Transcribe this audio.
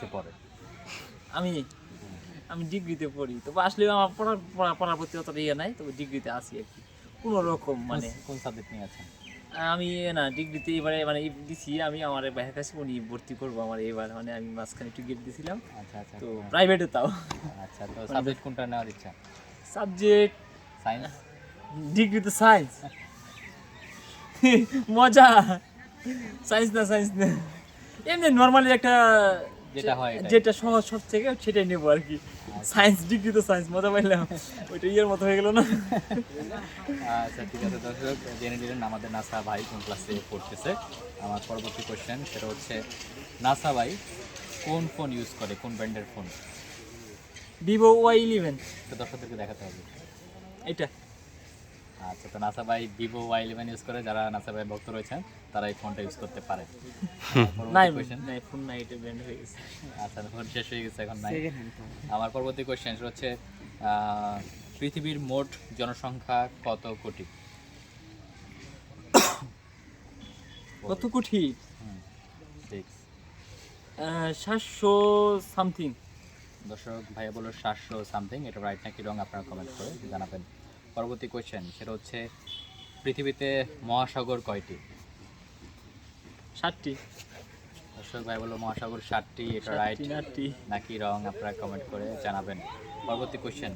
সিক্সে পড়ে। আমি আমি ডিগ্রিতে পড়ি তবে আসলেও আমার পড়ার পড়া- পড়ার প্রতি অতটা ইয়ে নাই তবে ডিগ্রিতে আছি আর কি। কোনো রকম মানে কোন সাবজেক্ট নিয়ে আছেন? আমি না ডিগ্রিতে এবারে মানে দিছি আমি আমার ভাইয়ের কাছে উনি ভর্তি করব আমার এবার মানে আমি মাঝখানে একটু গেট দিছিলাম। আচ্ছা আচ্ছা। তো প্রাইভেটে তাও। আচ্ছা তো সাবজেক্ট কোনটা নেওয়ার ইচ্ছা? সাবজেক্ট সায়েন্স ডিগ্রিতে সায়েন্স মজা। সায়েন্স না সায়েন্স না। এমনি নর্মালি একটা যেটা হয় যেটা সহজ সব থেকে সেটাই নেব আর কি। সায়েন্স ডিগ্রি তো সায়েন্স মজা পাইলাম। ওইটা ইয়ের মতো হয়ে গেল না? আচ্ছা ঠিক আছে দর্শক জেনে নিলেন আমাদের নাসা ভাই কোন ক্লাসে পড়তেছে। আমার পরবর্তী কোশ্চেন সেটা হচ্ছে নাসা ভাই কোন ফোন ইউজ করে? কোন ব্র্যান্ডের ফোন ভিভো ওয়াই ইলেভেন তো দর্শকদেরকে দেখাতে হবে। এটা। আচ্ছা তো নাসা ভাই ভিভো ওয়াই ইলেভেন ইউজ করে যারা নাসা ভাই ভক্ত রয়েছেন তারা এই ফোনটা ইউজ করতে পারে। নাই নাই ফোন নাই এটা ব্র্যান্ড হয়ে গেছে। আচ্ছা ফোন শেষ হয়ে গেছে এখন নাই। আমার পরবর্তী কোয়েশ্চেন হচ্ছে পৃথিবীর মোট জনসংখ্যা কত কোটি? কত কোটি? সাতশো সামথিং দর্শক ভাইয়া বলো সাতশো সামথিং এটা রাইট নাকি রং আপনারা কমেন্ট করে জানাবেন। পরবর্তী কোয়েশ্চেন সেটা হচ্ছে পৃথিবীতে মহাসাগর কয়টি? ষাটটি দর্শক ভাই বলল মহাসাগর ষাটটি এটা রাইট নাকি রং? আপনারা কমেন্ট করে জানাবেন। পরবর্তী কোয়েশ্চেন